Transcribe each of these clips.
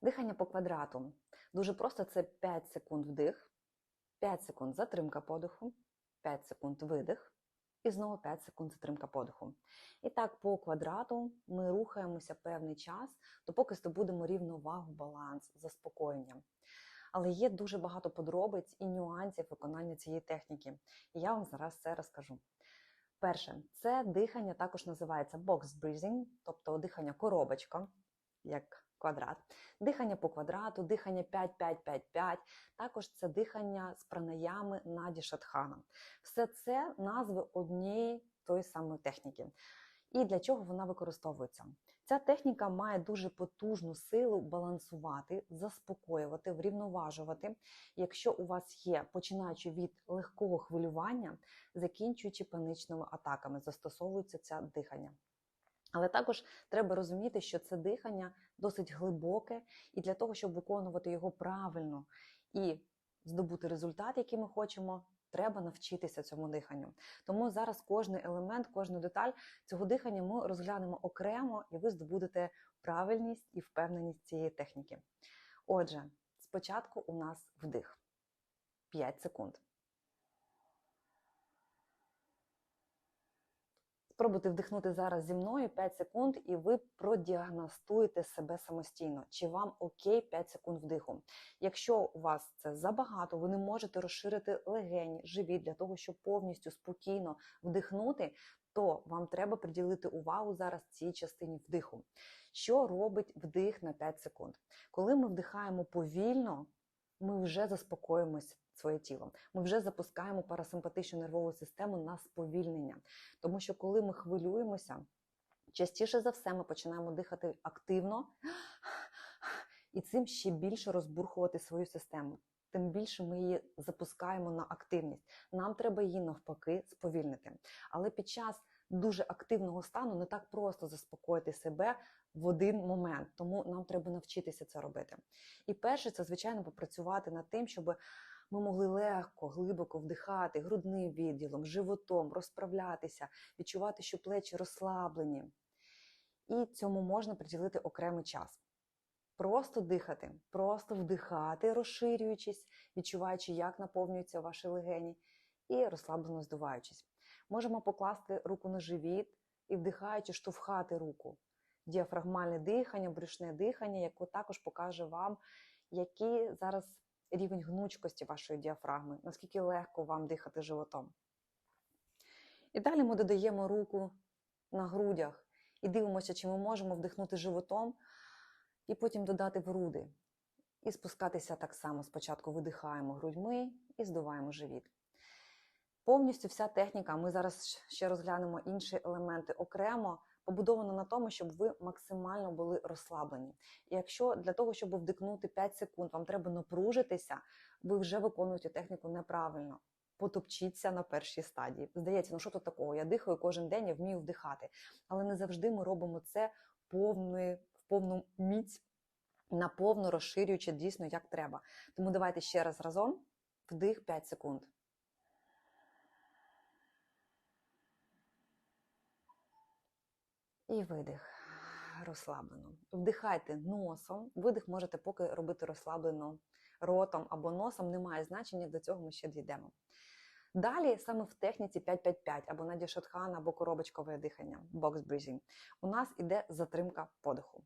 Дихання по квадрату. Дуже просто це 5 секунд вдих, 5 секунд затримка подиху, 5 секунд видих і знову 5 секунд затримка подиху. І так по квадрату ми рухаємося певний час, допоки здобудемо рівновагу, баланс, заспокоєння. Але є дуже багато подробиць і нюансів виконання цієї техніки. І я вам зараз це розкажу. Перше, це дихання також називається box breathing, тобто дихання коробочка, як квадрат, дихання по квадрату, дихання 5-5-5-5, також це дихання з пранаями Наді Шатхана. Все це назви однієї тої самої техніки. І для чого вона використовується? Ця техніка має дуже потужну силу балансувати, заспокоювати, врівноважувати. Якщо у вас є, починаючи від легкого хвилювання, закінчуючи панічними атаками, застосовується це дихання. Але також треба розуміти, що це дихання досить глибоке, і для того, щоб виконувати його правильно і здобути результат, який ми хочемо, треба навчитися цьому диханню. Тому зараз кожний елемент, кожну деталь цього дихання ми розглянемо окремо, і ви здобудете правильність і впевненість цієї техніки. Отже, спочатку у нас вдих 5 секунд. Спробуйте вдихнути зараз зі мною 5 секунд, і ви продіагностуєте себе самостійно, чи вам окей 5 секунд вдиху. Якщо у вас це забагато, ви не можете розширити легені, живіт для того, щоб повністю спокійно вдихнути, то вам треба приділити увагу зараз цій частині вдиху. Що робить вдих на 5 секунд? Коли ми вдихаємо повільно, ми вже заспокоїмось своє тіло. Ми вже запускаємо парасимпатичну нервову систему на сповільнення. Тому що коли ми хвилюємося, частіше за все ми починаємо дихати активно і цим ще більше розбурхувати свою систему. Тим більше ми її запускаємо на активність. Нам треба її навпаки сповільнити. Але під час дуже активного стану не так просто заспокоїти себе в один момент, тому нам треба навчитися це робити. І перше, це звичайно попрацювати над тим, щоб ми могли легко, глибоко вдихати грудним відділом, животом, розправлятися, відчувати, що плечі розслаблені. І цьому можна приділити окремий час. Просто дихати, просто вдихати, розширюючись, відчуваючи, як наповнюються ваші легені, і розслаблено здуваючись. Можемо покласти руку на живіт і вдихаючи, штовхати руку. Діафрагмальне дихання, брюшне дихання, яке також покаже вам, який зараз рівень гнучкості вашої діафрагми, наскільки легко вам дихати животом. І далі ми додаємо руку на грудях і дивимося, чи ми можемо вдихнути животом, і потім додати в груди. І спускатися так само. Спочатку видихаємо грудьми і здуваємо живіт. Повністю вся техніка, ми зараз ще розглянемо інші елементи окремо, побудована на тому, щоб ви максимально були розслаблені. І якщо для того, щоб вдихнути 5 секунд, вам треба напружитися, ви вже виконуєте техніку неправильно. Потопчіться на першій стадії. Здається, ну що тут такого? Я дихаю кожен день, я вмію вдихати. Але не завжди ми робимо це повною, в повну міць, наповно розширюючи дійсно як треба. Тому давайте ще раз разом вдих 5 секунд. І видих розслаблено. Вдихайте носом. Видих можете поки робити розслаблено ротом або носом, немає значення, до цього ми ще дійдемо. Далі, саме в техніці 5-5-5, або Наді Шатхан, або коробочкове дихання, box breathing, у нас іде затримка подиху.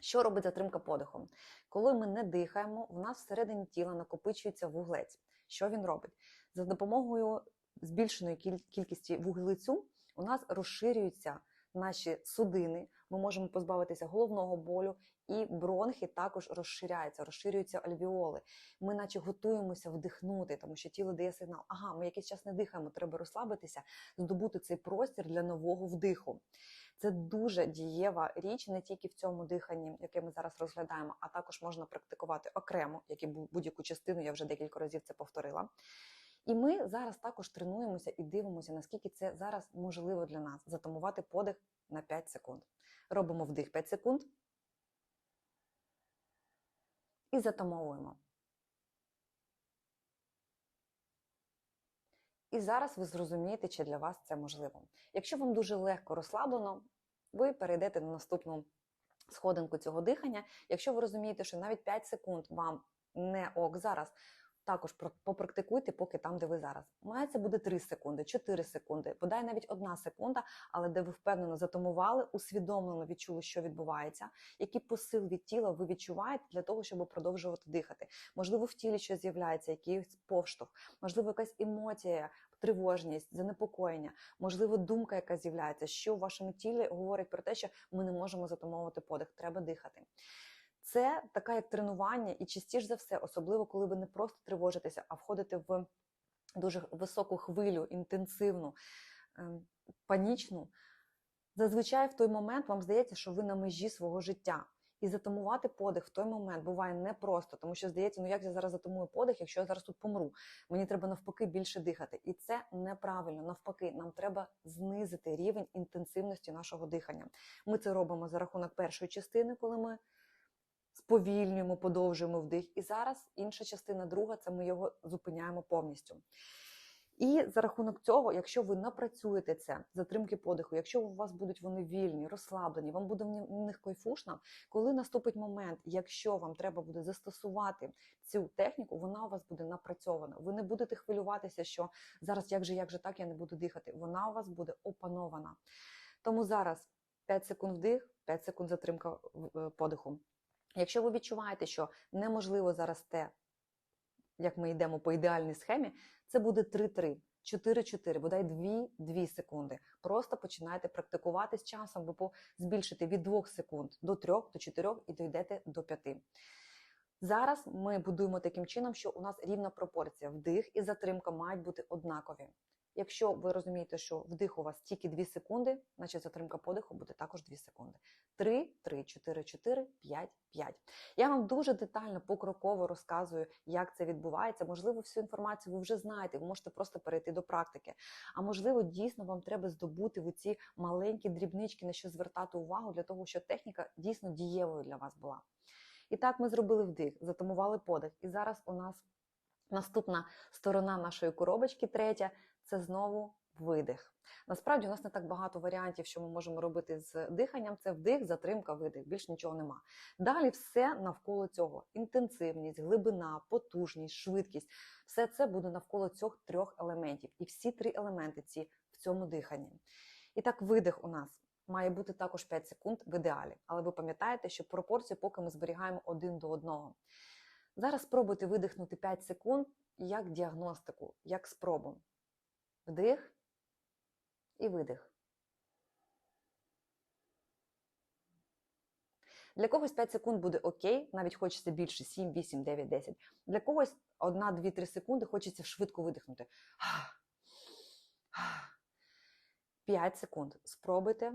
Що робить затримка подиху? Коли ми не дихаємо, в нас всередині тіла накопичується вуглець. Що він робить? За допомогою збільшеної кількості вуглецю у нас розширюються наші судини, ми можемо позбавитися головного болю, і бронхи також розширяються, розширюються альвіоли. Ми, наче, готуємося вдихнути, тому що тіло дає сигнал, ага, ми якийсь час не дихаємо, треба розслабитися, здобути цей простір для нового вдиху. Це дуже дієва річ не тільки в цьому диханні, яке ми зараз розглядаємо, а також можна практикувати окремо, як і будь-яку частину, я вже декілька разів це повторила. І ми зараз також тренуємося і дивимося, наскільки це зараз можливо для нас затамувати подих на 5 секунд. Робимо вдих 5 секунд і затамовуємо. І зараз ви зрозумієте, чи для вас це можливо. Якщо вам дуже легко розслаблено, ви перейдете на наступну сходинку цього дихання. Якщо ви розумієте, що навіть 5 секунд вам не ок зараз, також попрактикуйте, поки там, де ви зараз. Має це буде 3 секунди, 4 секунди, бодай навіть одна секунда, але де ви впевнено затамували, усвідомлено відчули, що відбувається, який посил від тіла ви відчуваєте для того, щоб продовжувати дихати. Можливо, в тілі щось з'являється, якийсь повштовх, можливо, якась емоція, тривожність, занепокоєння, можливо, думка, яка з'являється, що в вашому тілі говорить про те, що ми не можемо затамовувати подих, треба дихати. Це таке як тренування, і частіше за все, особливо коли ви не просто тривожитеся, а входите в дуже високу хвилю, інтенсивну, ем, панічну. Зазвичай в той момент вам здається, що ви на межі свого життя. І затамувати подих в той момент буває непросто, тому що здається, ну як я зараз затамую подих, якщо я зараз тут помру. Мені треба навпаки більше дихати. І це неправильно. Навпаки, нам треба знизити рівень інтенсивності нашого дихання. Ми це робимо за рахунок першої частини, коли ми сповільнюємо, подовжуємо вдих. І зараз інша частина, друга, це ми його зупиняємо повністю. І за рахунок цього, якщо ви напрацюєте це, затримки подиху, якщо у вас будуть вони вільні, розслаблені, вам буде в них кайфушно, коли наступить момент, якщо вам треба буде застосувати цю техніку, вона у вас буде напрацьована. Ви не будете хвилюватися, що зараз як же, як же так я не буду дихати. Вона у вас буде опанована. Тому зараз 5 секунд вдих, 5 секунд затримка е, подиху. Якщо ви відчуваєте, що неможливо зараз те, як ми йдемо по ідеальній схемі, це буде 3-3, 4-4, бодай 2-2 секунди. Просто починайте практикувати з часом, ви збільшите від 2 секунд до 3, до 4 і дійдете до 5. Зараз ми будуємо таким чином, що у нас рівна пропорція. Вдих і затримка мають бути однакові. Якщо ви розумієте, що вдих у вас тільки 2 секунди, значить затримка подиху буде також 2 секунди. 3, 3, 4, 4, 5, 5. Я вам дуже детально покроково розказую, як це відбувається. Можливо, всю інформацію ви вже знаєте, ви можете просто перейти до практики. А можливо, дійсно вам треба здобути в ці маленькі дрібнички, на що звертати увагу для того, щоб техніка дійсно дієвою для вас була. І так ми зробили вдих, затамували подих. І зараз у нас наступна сторона нашої коробочки, третя, це знову видих. Насправді у нас не так багато варіантів, що ми можемо робити з диханням. Це вдих, затримка, видих. Більш нічого нема. Далі все навколо цього: інтенсивність, глибина, потужність, швидкість. Все це буде навколо цих трьох елементів. І всі три елементи ці в цьому диханні. І так, видих у нас має бути також 5 секунд в ідеалі. Але ви пам'ятаєте, що пропорцію поки ми зберігаємо один до одного. Зараз спробуйте видихнути 5 секунд як діагностику, як спробу. Вдих і видих. Для когось 5 секунд буде окей, навіть хочеться більше 7, 8, 9, 10. Для когось 1, 2, 3 секунди хочеться швидко видихнути. 5 секунд. Спробуйте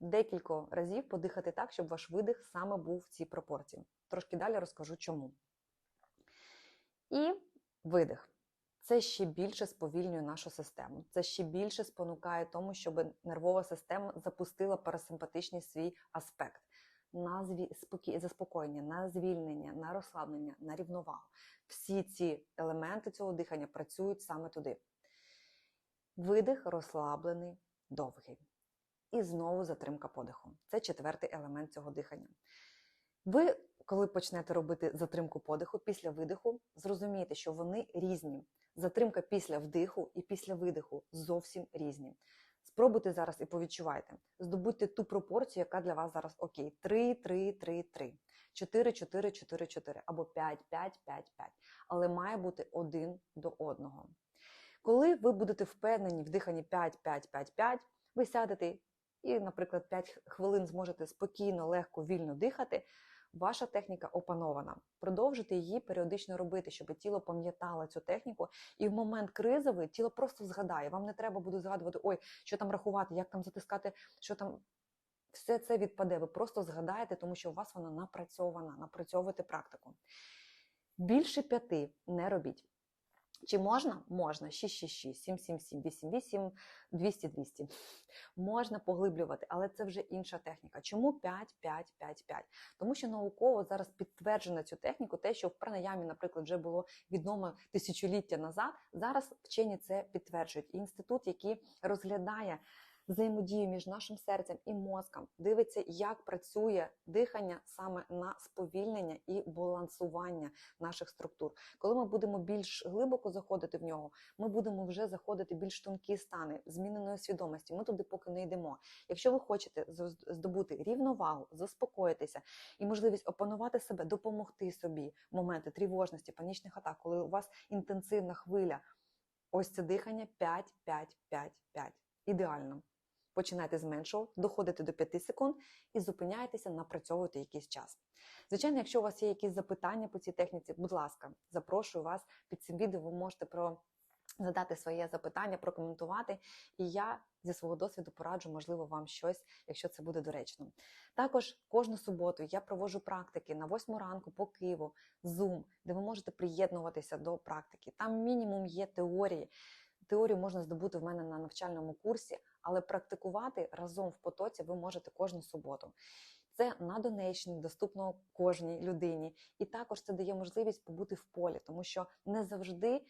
декілька разів подихати так, щоб ваш видих саме був в цій пропорції. Трошки далі розкажу чому. І видих. Це ще більше сповільнює нашу систему. Це ще більше спонукає тому, щоб нервова система запустила парасимпатичний свій аспект на заспокоєння, на звільнення, на розслаблення, на рівновагу. Всі ці елементи цього дихання працюють саме туди. Видих розслаблений, довгий. І знову затримка подиху. Це четвертий елемент цього дихання. Ви, коли почнете робити затримку подиху після видиху, зрозумієте, що вони різні. Затримка після вдиху і після видиху зовсім різні. Спробуйте зараз і повідчувайте. Здобудьте ту пропорцію, яка для вас зараз окей. 3, 3, 3, 3, 4, 4, 4, 4 або 5, 5, 5, 5. Але має бути один до одного. Коли ви будете впевнені в диханні 5, 5, 5, 5, ви сядете і, наприклад, 5 хвилин зможете спокійно, легко, вільно дихати. Ваша техніка опанована. Продовжуйте її періодично робити, щоб тіло пам'ятало цю техніку, і в момент кризовий тіло просто згадає. Вам не треба буде згадувати, ой, що там рахувати, як там затискати, що там. Все це відпаде. Ви просто згадаєте, тому що у вас вона напрацьована, напрацьовуйте практику. Більше п'яти не робіть. Чи можна? Можна. 666, 777, 88, 200, 200. Можна поглиблювати, але це вже інша техніка. Чому 5, 5, 5, 5? Тому що науково зараз підтверджено цю техніку, те, що в пранаямі, наприклад, вже було відомо тисячоліття назад. Зараз вчені це підтверджують. І інститут, який розглядає взаємодію між нашим серцем і мозком, дивиться, як працює дихання саме на сповільнення і балансування наших структур. Коли ми будемо більш глибоко заходити в нього, ми будемо вже заходити більш тонкі стани зміненої свідомості. Ми туди поки не йдемо. Якщо ви хочете здобути рівновагу, заспокоїтися і можливість опанувати себе, допомогти собі в моменти тривожності, панічних атак, коли у вас інтенсивна хвиля, ось це дихання 5, 5, 5, 5. Ідеально. Починайте з меншого, доходите до 5 секунд і зупиняєтеся, напрацьовуєте якийсь час. Звичайно, якщо у вас є якісь запитання по цій техніці, будь ласка, запрошую вас під цим відео. Ви можете про задати своє запитання, прокоментувати, і я зі свого досвіду пораджу, можливо, вам щось, якщо це буде доречно. Також кожну суботу я проводжу практики на 8 ранку по Києву, Zoom, де ви можете приєднуватися до практики. Там мінімум є теорії. Теорію можна здобути в мене на навчальному курсі, але практикувати разом в потоці ви можете кожну суботу. Це на донейшн, доступно кожній людині, і також це дає можливість побути в полі, тому що не завжди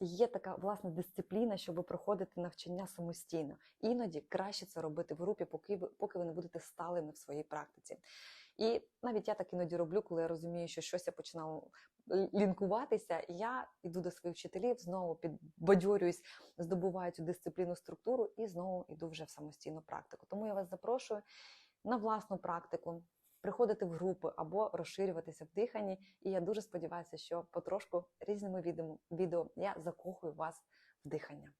є така власна дисципліна, щоб проходити навчання самостійно. Іноді краще це робити в групі, поки ви поки ви не будете сталими в своїй практиці. І навіть я так іноді роблю, коли я розумію, що щось я починаю лінкуватися, я йду до своїх вчителів, знову підбадьорююсь, здобуваю цю дисципліну структуру і знову йду вже в самостійну практику. Тому я вас запрошую на власну практику. Приходити в групи або розширюватися в диханні, і я дуже сподіваюся, що потрошку різними відео я закохую вас в дихання.